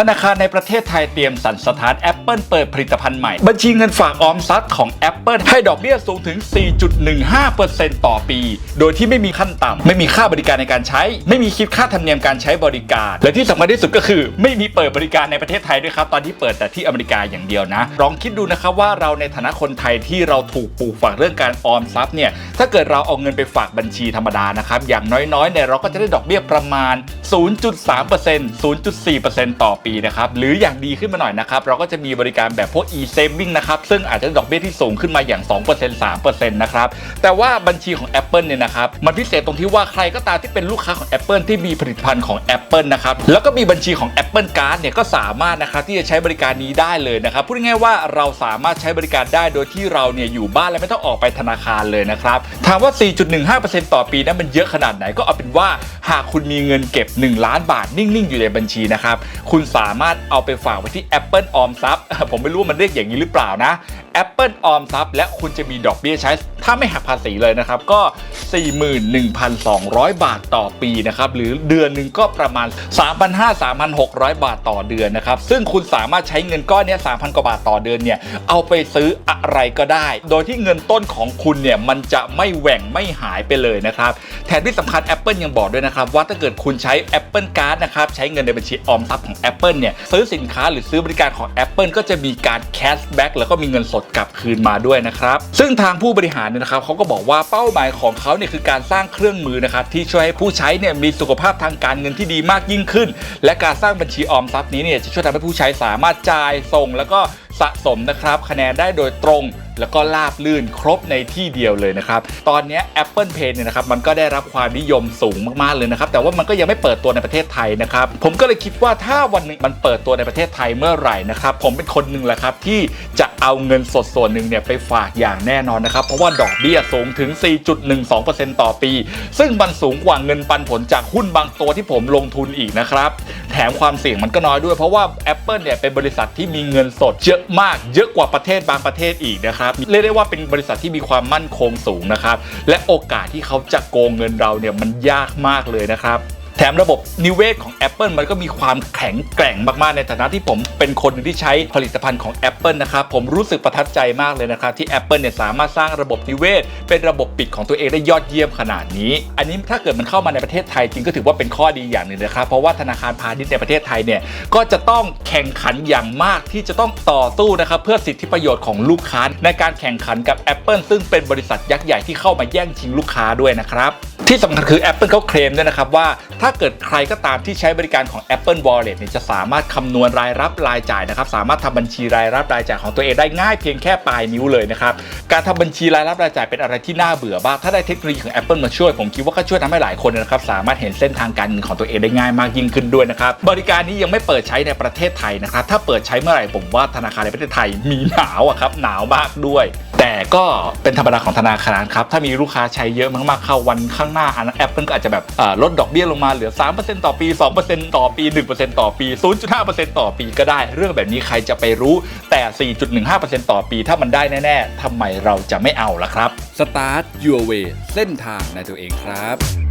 ธนาคารในประเทศไทยเตรียมสั่นสถาน Apple เปิดผลิตภัณฑ์ใหม่ บัญชีเงินฝากออมทรัพย์ของ Apple ให้ดอกเบี้ยสูงถึง 4.15%ต่อปี โดยที่ไม่มีขั้นต่ำ ไม่มีค่าบริการในการใช้ ไม่มีคิดค่าธรรมเนียมการใช้บริการ และที่สำคัญที่สุดก็คือ ไม่มีเปิดบริการในประเทศไทยด้วยครับ ตอนที่เปิดแต่ที่อเมริกาอย่างเดียวนะ ลองคิดดูนะครับว่าเราในฐานะคนไทยที่เราถูกปลูกฝังเรื่องการออมทรัพย์เนี่ย ถ้าเกิดเราเอาเงินไปฝากบัญชีธรรมดานะครับ อย่างน้อยๆเนี่ยเราก็จะได้ดอกเบี้ยประมาณ 0.3% 0.4%ต่อปีนะครับหรืออย่างดีขึ้นมาหน่อยนะครับเราก็จะมีบริการแบบพวก e-saving นะครับซึ่งอาจจะได้ดอกเบี้ยที่สูงขึ้นมาอย่าง 2% 3%นะครับแต่ว่าบัญชีของ Apple เนี่ยนะครับมันพิเศษตรงที่ว่าใครก็ตามที่เป็นลูกค้าของ Apple ที่มีผลิตภัณฑ์ของ Apple นะครับแล้วก็มีบัญชีของ Apple Card เนี่ยก็สามารถนะครับที่จะใช้บริการนี้ได้เลยนะครับพูดง่ายๆว่าเราสามารถใช้บริการได้โดยที่เราเนี่ยอยู่บ้านและไม่ต้องออกไปธนาคารเลยนะครับถามว่า 4.15%ต่อปีนั้นมันเยอะขนาดไหนก็เอาเป็นว่าหากคุณมีเงินเก็บ 1 ล้านบาทนิ่งๆ อยู่ในบัญชีนะครับคุณสามารถเอาไปฝากไว้ที่ Apple ออมทรัพย์ผมไม่รู้ว่ามันเรียกอย่างนี้หรือเปล่านะ Apple ออมทรัพย์และคุณจะมีดอกเบี้ยใช้ ถ้าไม่หักภาษีเลยนะครับ ก็ 41,200 บาทต่อปีนะครับหรือเดือนหนึ่งก็ประมาณ 3,500-3,600 บาทต่อเดือนนะครับซึ่งคุณสามารถใช้เงินก้อนนี้3,000 กว่าบาทต่อเดือนเนี่ยเอาไปซื้ออะไรก็ได้ โดยที่เงินต้นของคุณเนี่ยมันจะไม่แหว่งไม่หายไปเลยนะครับแถมที่สำคัญ Apple ยังบอกด้วยนะครับว่าถ้าเกิดคุณใช้ Apple Card นะครับใช้เงินในบัญชีออมทรัพย์ของ Apple เนี่ยซื้อสินค้าหรือซื้อบริการของ Apple ก็จะมีการแคชแบ็กแล้วก็มีเงินสดกลับคืนมาด้วยนะครับซึ่งทางผู้บริหารเนี่ยนะครับเขาก็บอกว่าเป้าหมายของเขาเนี่ยคือการสร้างเครื่องมือนะครับที่ช่วยให้ผู้ใช้เนี่ยมีสุขภาพทางการเงินที่ดีมากยิ่งขึ้น และการสร้างบัญชีออมทรัพย์นี้เนี่ยจะช่วยทำให้ผู้ใช้สามารถจ่ายส่ง แล้วก็สะสมนะครับคะแนนได้โดยตรง แล้วก็ราบลื่นครบในที่เดียวเลยนะครับ ตอนนี้ Apple Pay เนี่ยนะครับมันก็ได้รับความนิยมสูงมากๆเลยนะครับ แต่ว่ามันก็ยังไม่เปิดตัวในประเทศไทยนะครับ ผมก็เลยคิดว่าถ้าวันนึงมันเปิดตัวในประเทศไทยเมื่อไหร่นะครับ ผมเป็นคนหนึ่งแหละครับที่จะเอาเงินสดส่วนหนึ่งเนี่ยไปฝากอย่างแน่นอนนะครับ เพราะว่าดอกเบี้ยสูงถึง 4.12%ต่อปี ซึ่งมันสูงกว่าเงินปันผลจากหุ้นบางตัวที่ผมลงทุนอีกนะครับแถมความเสี่ยงมันก็น้อยด้วยเพราะว่า Apple เนี่ยเป็นบริษัทที่มีเงินสดเยอะมาก เยอะกว่าประเทศบางประเทศอีกนะครับเรียกได้ว่าเป็นบริษัทที่มีความมั่นคงสูงนะครับและโอกาสที่เขาจะโกงเงินเราเนี่ยมันยากมากเลยนะครับ แถมระบบนิเวศของ Apple มันก็มีความแข็งแกร่งมากๆ ในฐานะที่ผมเป็นคนหนึ่งที่ใช้ผลิตภัณฑ์ของ Apple นะครับผมรู้สึกประทับใจมากเลยนะครับที่ Apple เนี่ยสามารถสร้างระบบนิเวศ เป็นระบบปิดของตัวเองได้ยอดเยี่ยมขนาดนี้ อันนี้ถ้าเกิดมันเข้ามาในประเทศไทยจริงก็ถือว่าเป็นข้อดีอย่างหนึ่งนะครับเพราะว่าธนาคารพาณิชย์ในประเทศไทยเนี่ยก็จะต้องแข่งขันอย่างมากที่จะต้องต่อสู้นะครับเพื่อสิทธิประโยชน์ของลูกค้าในการแข่งขันกับ Apple ซึ่งเป็นบริษัทยักษ์ใหญ่ที่เข้ามาแย่งชิงลูกค้าด้วยนะครับที่สำคัญคือ Apple เขาเคลมด้วยนะครับว่าถ้าเกิดใครก็ตามที่ใช้บริการของ Apple Wallet เนี่ยจะสามารถคำนวณรายรับรายจ่ายนะครับ สามารถทำบัญชีรายรับรายจ่ายของตัวเองได้ง่ายเพียงแค่ปลายนิ้วเลยนะครับ การทำบัญชีรายรับรายจ่ายเป็นอะไรที่น่าเบื่อบ้างถ้าได้เทคโนโลยีของ Apple มาช่วย ผมคิดว่าก็ช่วยทำให้หลายคนนะครับ สามารถเห็นเส้นทางการเงินของตัวเองได้ง่ายมากยิ่งขึ้นด้วยนะครับ บริการนี้ยังไม่เปิดใช้ในประเทศไทยนะครับ ถ้าเปิดใช้เมื่อไหร่ผมว่าธนาคารในประเทศไทยมีหนาวอะครับหนาวมากด้วย แต่ก็เป็นธรรมดาของธนาคารครับถ้ามีลูกค้าใช้เยอะมากๆเข้าวันข้างหน้าอันแอปเปิลก็อาจจะแบบลดดอกเบี้ยลงมาเหลือ 3%ต่อปี 2%ต่อปี 1%ต่อปี 0.5%ต่อปีก็ได้ เรื่องแบบนี้ใครจะไปรู้แต่ 4.15%ต่อปี ถ้ามันได้แน่ๆทำไมเราจะไม่เอาล่ะครับ Start Your Way เส้นทางในตัวเองครับ